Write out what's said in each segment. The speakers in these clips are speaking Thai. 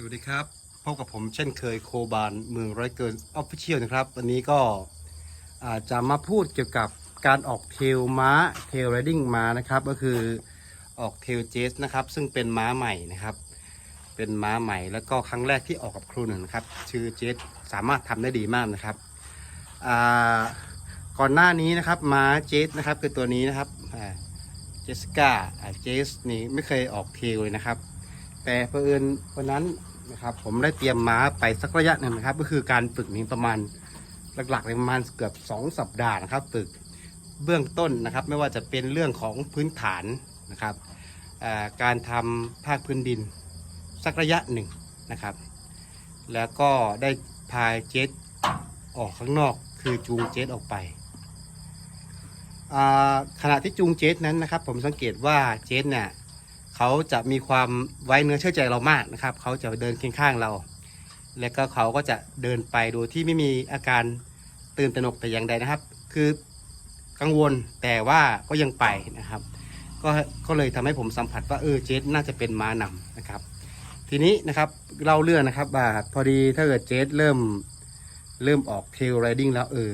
สวัสดีครับ พบกับผมเช่นเคยโคบานเมืองร้อยเกินออฟฟิเชียลนะครับ วันนี้ก็อาจจะมาพูดเกี่ยวกับการออกเทลม้าเทลไรดิ้งม้านะครับ ก็คือออกเทลเจสนะครับ ซึ่งเป็นม้าใหม่นะครับ เป็นม้าใหม่แล้วก็ครั้งแรกที่ออกกับครูหนึ่งนะครับ ชื่อเจสสามารถทำได้ดีมากนะครับก่อนหน้านี้นะครับม้าเจสนะครับคือตัวนี้นะครับเจสกาเจสนี่ไม่เคยออกเทลเลยนะครับ แต่เผอิญวันนั้นนะครับ ผมได้เตรียมม้าไปสักระยะหนึ่งนะครับ ก็คือการฝึกนี้ประมาณหลักๆเลยประมาณเกือบ 2 สัปดาห์นะครับ ฝึกเบื้องต้นนะครับ ไม่ว่าจะเป็นเรื่องของพื้นฐานนะครับการทำภาคพื้นดิน สักระยะหนึ่งนะครับ แล้วก็ได้พาเจ็ตออกข้างนอก คือจูงเจ็ตออกไปขณะที่จูงเจ็ตนั้นนะครับ ผมสังเกตว่าเจ็ตเนี่ย เขาจะมีความไว้เนื้อเชื่อใจเรามากนะครับ เขาจะเดินเคียงข้างเรา และก็เขาก็จะเดินไปโดยที่ไม่มีอาการตื่นตระหนกแต่อย่างใดนะครับ คือกังวลแต่ว่าก็ยังไปนะครับ ก็ก็เลยทำให้ผมสัมผัสว่าเออเจสน่าจะเป็นม้านำนะครับ ทีนี้นะครับเล่าเรื่องนะครับว่าพอดีถ้าเกิดเจสเริ่มเริ่มออกเทลไรดิ้งแล้วเออ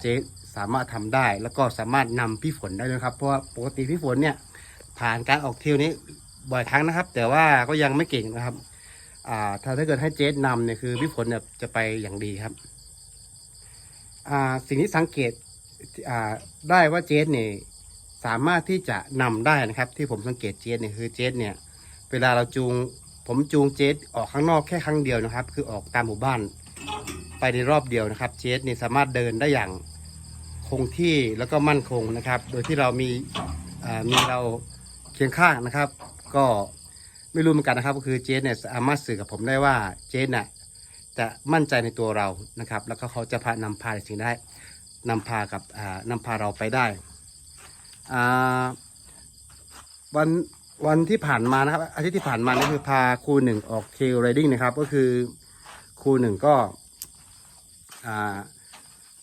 เจสสามารถทำได้แล้วก็สามารถนำพี่ฝนได้ด้วยครับ เพราะว่าปกติพี่ฝนเนี่ย ผ่านการออกเที่ยวนี้บ่อยครั้งนะครับ แต่ว่าก็ยังไม่เก่งนะครับ อ่า ถ้าถ้าเกิดให้เจสนำเนี่ยคือพี่ฝนเนี่ยจะไปอย่างดีครับ อ่า สิ่งที่สังเกต อ่า ได้ว่าเจสเนี่ยสามารถที่จะนำได้นะครับ ที่ผมสังเกตเจสเนี่ยคือเจสเนี่ย เวลาเราจูง ผมจูงเจสออกข้างนอกแค่ครั้งเดียวนะครับ คือออกตามหมู่บ้าน ไปในรอบเดียวนะครับ เจสเนี่ยสามารถเดินได้อย่างคงที่แล้วก็มั่นคงนะครับ โดยที่เรามีมีเรา เคียงข้างนะครับ ก็ไม่รู้เหมือนกันนะครับ ก็คือเจสเนี่ยสามารถสื่อกับผมได้ว่าเจสน่ะจะมั่นใจในตัวเรานะครับ แล้วก็เขาจะพานำพาสิ่งได้นำพากับอ่านำพาเราไปได้วันวันที่ผ่านมานะครับอาทิตย์ที่ผ่านมานี่คือพาครูหนึ่งออกเทลไรดิ้งนะครับ ก็คือครูหนึ่งก็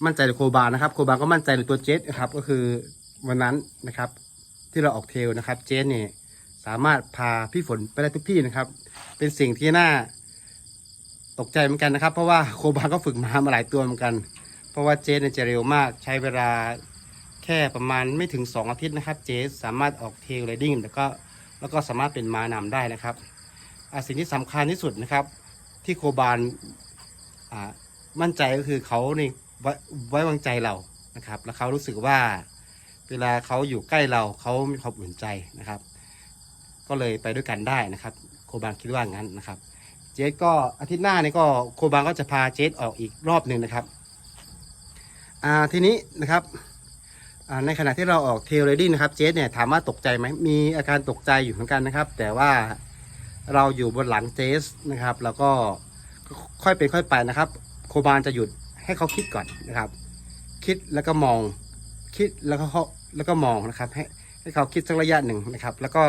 มั่นใจในโคบานะครับ โคบาก็มั่นใจในตัวเจสนะครับ ก็คือวันนั้นนะครับ ที่เราออกเทลนะครับ เจสเนี่ยสามารถพาพี่ฝนไปได้ทุกที่นะครับ เป็นสิ่งที่น่าตกใจเหมือนกันนะครับ เพราะว่าโคบาก็ฝึกมามาหลายตัวเหมือนกัน เพราะว่าเจสเนี่ยจะเร็วมากใช้เวลาแค่ประมาณไม่ถึง 2 อาทิตย์นะครับ เจสสามารถออกเทลไรดิ้งแล้วก็แล้วก็สามารถเป็นม้านำได้นะครับสิ่งที่สำคัญที่สุดนะครับ ที่โคบานอ่ามั่นใจก็คือเขาในไวไว้วางใจเรานะครับ แล้วเขารู้สึกว่า เวลาเขาอยู่ใกล้เราเขามีความอุ่นใจนะครับ ก็เลยไปด้วยกันได้นะครับ โคบางคิดว่างั้นนะครับ เจสก็อาทิตย์หน้านี่ก็โคบางก็จะพาเจสออกอีกรอบหนึ่งนะครับอ่าทีนี้นะครับอ่าในขณะที่เราออกเทเลดี้นะครับเจสเนี่ยถามว่าตกใจไหมมีอาการตกใจอยู่เหมือนกันนะครับ แต่ว่าเราอยู่บนหลังเจสนะครับ แล้วก็ค่อยเป็นค่อยไปนะครับ โคบานจะหยุดให้เขาคิดก่อนนะครับ คิดแล้วก็มอง คิดแล้วก็ แล้วก็มองนะครับให้ให้เขาคิดสักระยะหนึ่งนะครับ แล้วก็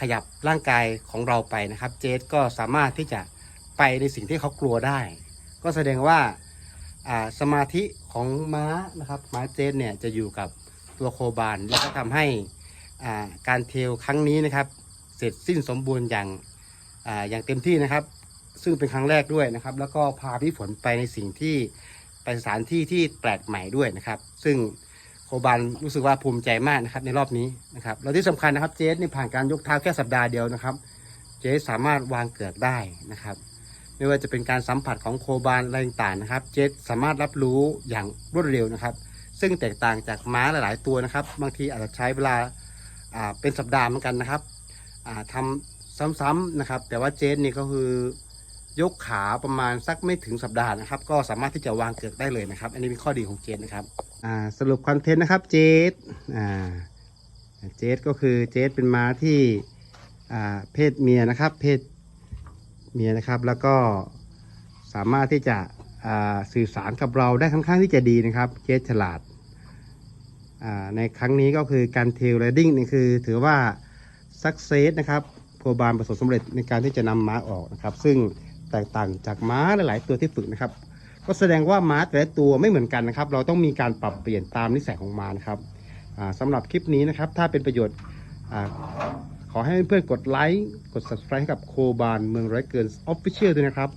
ขยับร่างกายของเราไปนะครับ เจสก็สามารถที่จะไปในสิ่งที่เขากลัวได้ ก็แสดงว่าสมาธิของม้านะครับม้าเจสเนี่ยจะอยู่กับตัวโคบานแล้วก็ทำให้การเทลครั้งนี้นะครับ เสร็จสิ้นสมบูรณ์อย่างอาอย่างเต็มที่นะครับ ซึ่งเป็นครั้งแรกด้วยนะครับ แล้วก็พาพี่ฝนไปในสิ่งที่ไปสถานที่ที่แปลกใหม่ด้วยนะครับ ซึ่ง โคบานรู้สึกว่าภูมิใจมากนะครับในรอบนี้นะครับแล้วที่สำคัญนะครับเจสนี่ผ่านการยกเท้าแค่สัปดาห์เดียวนะครับ เจสสามารถวางเกือกได้นะครับ ไม่ว่าจะเป็นการสัมผัสของโคบานอะไรต่างๆนะครับ เจสสามารถรับรู้อย่างรวดเร็วนะครับ ซึ่งแตกต่างจากม้าหลายๆตัวนะครับ บางทีอาจจะใช้เวลาเป็นสัปดาห์เหมือนกันนะครับอ่าทำซ้ำๆนะครับ แต่ว่าเจสนี่ก็คือ ยกขาประมาณสักไม่ถึงสัปดาห์นะครับ ก็สามารถที่จะวางเกือกได้เลยนะครับ อันนี้เป็นข้อดีของเจสนะครับสรุปคอนเทนต์นะครับเจสเจสก็คือเจสเป็นม้าที่เพศเมียนะครับ เพศเมียนะครับ แล้วก็สามารถที่จะสื่อสารกับเราได้ค่อนข้างที่จะดีนะครับ เจสฉลาดในครั้งนี้ก็คือการเทลไรดิ้งนี่คือถือว่าสักเซสนะครับโคบานประสบสำเร็จในการที่จะนำม้าออกนะครับ ซึ่ง แตกต่างจากม้าหลาย ๆ ตัวที่ฝึกนะครับ ก็แสดงว่าม้าแต่ละตัวไม่เหมือนกันนะครับ เราต้องมีการปรับเปลี่ยนตามนิสัยของม้านะครับสำสำหรับคลิปนี้นะครับ ถ้าเป็นประโยชน์ขอขอให้เพื่อนๆกดไลค์กด subscribe ให้กับโคบานเมืองร้อยเกิน Official ด้วยนะครับ